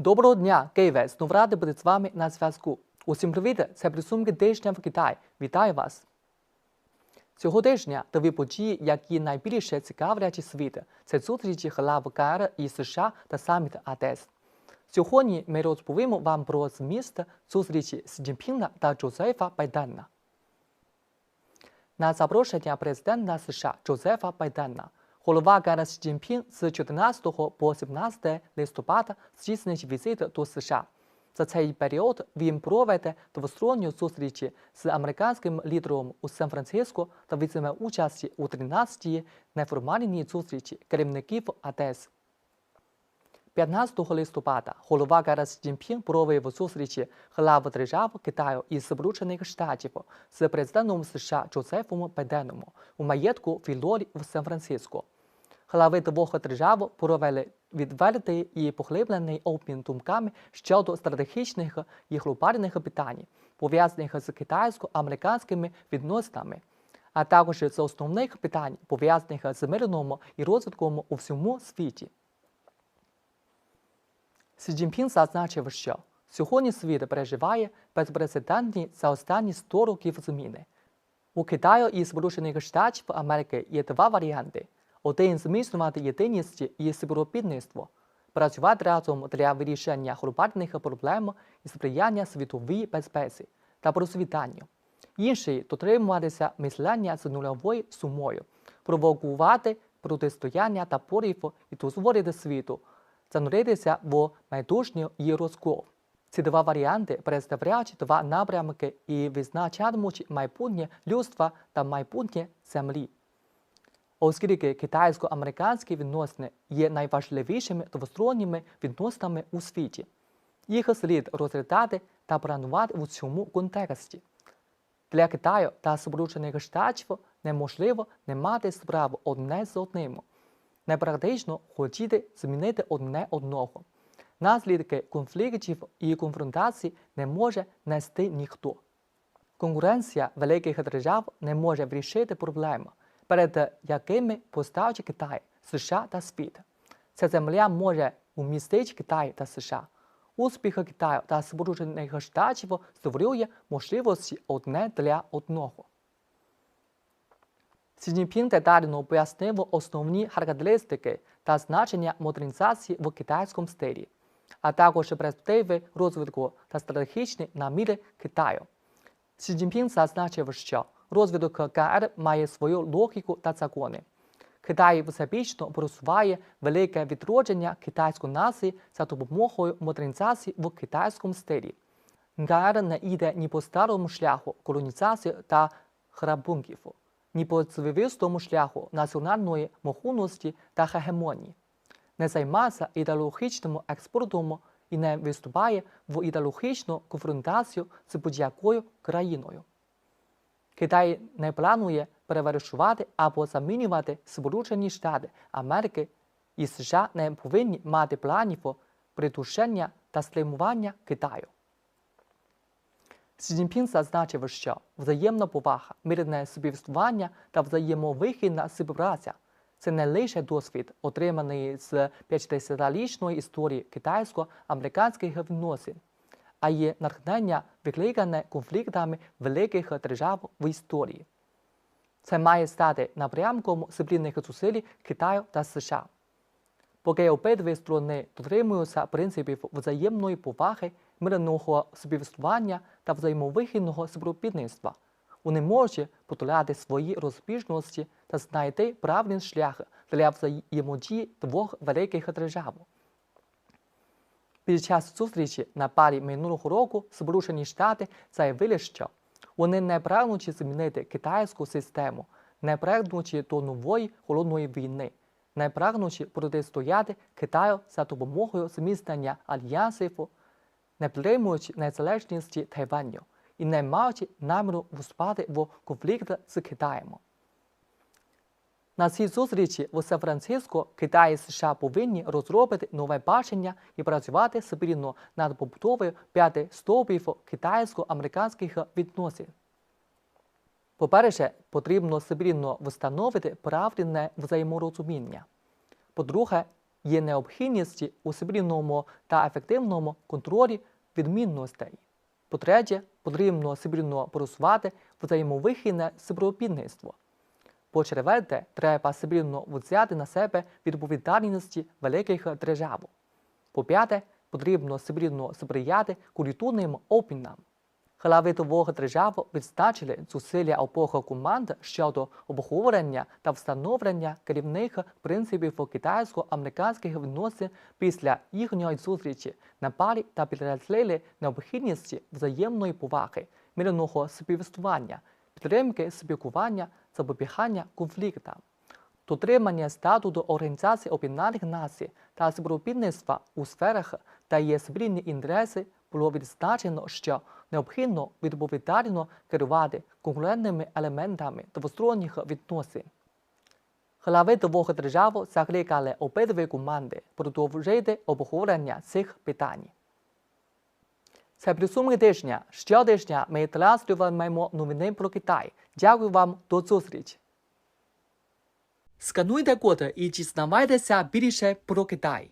Доброго дня, Києве! Знов радий бути з вами на зв'язку. Усім привіт! Це присумки тижня в Китай. Вітаю вас! Цього тижня нові події, які найбільше цікавлять світ, це зустрічі глав КР і США та саміт АТЕС. Сьогодні ми розповімо вам про зміст зустрічі Сі Цзіньпіна та Джозефа Байдена. На запрошення президента США Джозефа Байдена голова Сі Цзіньпін з 14 по 17 листопада здійснить візит до США. За цей період він проведе двосторонню зустрічі з американським лідером у Сан-Франциско та візьме участь у 13-й неформальній зустрічі керівників АТЕС. 15 листопада голова Сі Цзіньпін провів зустрічі глав держав Китаю і Сполучених Штатів з президентом США Джозефом Байденом у маєтку Філорі в Сан-Франциско. Глави двох держав провели відвертий і поглиблений обмін думками щодо стратегічних і глобальних питань, пов'язаних з китайсько-американськими відносинами, а також з основних питань, пов'язаних з миром і розвитком у всьому світі. Сі Цзіньпін зазначив, що сьогодні світ переживає безпрецедентні за останні 100 років зміни. У Китаю і Сполучених Штатів Америки є два варіанти: один зміцнювати єдиність і співробітництво, працювати разом для вирішення глобальних проблем і сприяння світовій безпеці та процвітанню. Інший дотримуватися мислення з нульовою сумою, провокувати протистояння та порів і дозволити світу зануритися в майбутнє і розкол. Ці два варіанти представляють два напрямки і визначатимуть майбутнє людства та майбутнє землі. Оскільки китайсько-американські відносини є найважливішими двосторонніми відносинами у світі, їх слід розглядати та планувати у цьому контексті. Для Китаю та Сполучених Штатів неможливо не мати справу одне з одним непрактично хотіти змінити одне одного. Наслідки конфліктів і конфронтацій не може нести ніхто. Конкуренція великих держав не може вирішити проблему, перед якими поставить Китай, США та світ. Ця земля може умістити Китай та США. Успіх Китаю та Сполучених Штатів створює можливості одне для одного. Сі детально пояснив основні характеристики та значення модернізації в китайському стилі, а також перспективи розвитку та стратегічні наміри Китаю. Сі зазначив, що розвиток КР має свою логіку та закони. Китай всебічно просуває велике відродження китайської нації за допомогою модернізації в китайському стилі. КР не йде ні по старому шляху колонізації та грабунків ні по цивілістому шляху національної могутності та гегемонії, не займається ідеологічним експортом і не виступає в ідеологічну конфронтацію з будь-якою країною. Китай не планує перевершувати або замінювати Сполучені Штати Америки і США не повинні мати планів придушення та стримування Китаю. Цзіньпін зазначив, що взаємна повага, мирне співствування та взаємовихідна співпраця це не лише досвід, отриманий з 50-річної історії китайсько-американських відносин, а й натхнення, викликане конфліктами великих держав в історії. Це має стати напрямком спільних зусиль Китаю та США. Поки обидві сторони дотримуються принципів взаємної поваги мирного співіснування та взаємовихідного співробітництва. Вони можуть подоляти свої розбіжності та знайти правильний шлях для взаємодії двох великих держав. Під час зустрічі на парі минулого року Сполучені Штати заявили, що вони не прагнуть змінити китайську систему, не прагнуть до нової холодної війни, не прагнуть протистояти Китаю за допомогою зміцнення альянсів не підтримують незалежності Тайваню і не мають наміру вступати в конфлікт з Китаєм. На цій зустрічі в Сан-Франциско Китай і США повинні розробити нове бачення і працювати спільно над побудовою п'яти стовпів китайсько-американських відносин. По-перше, потрібно спільно встановити правильне взаєморозуміння. По-друге, є необхідність у спільному та ефективному контролі відмінностей. По-третє, потрібно спільно просувати взаємовихідне співробітництво. По-четверте, треба спільно взяти на себе відповідальність великих держав. По-п'яте, потрібно спільно сприяти культурним обмінам. Глави двох держав відзначили зусилля обох команд щодо обговорення та встановлення керівних принципів китайсько-американських відносин після їхньої зустрічі на Балі та підкреслили необхідність взаємної поваги, мирного співіснування, підтримки спілкування, запобігання конфліктам. Дотримання статуту Організації Об'єднаних Націй та співробітництва у сферах, де є спільні інтереси, було відзначено, що необхідно відповідально керувати конкурентними елементами двосторонніх відносин. Глави двох держав закликали обидві команди продовжити обговорення цих питань. Це підсумки тижня. Щотижня ми транслюватимемо новини про Китай. Дякую вам до зустрічі! Скануйте код і дізнавайтеся більше про Китай.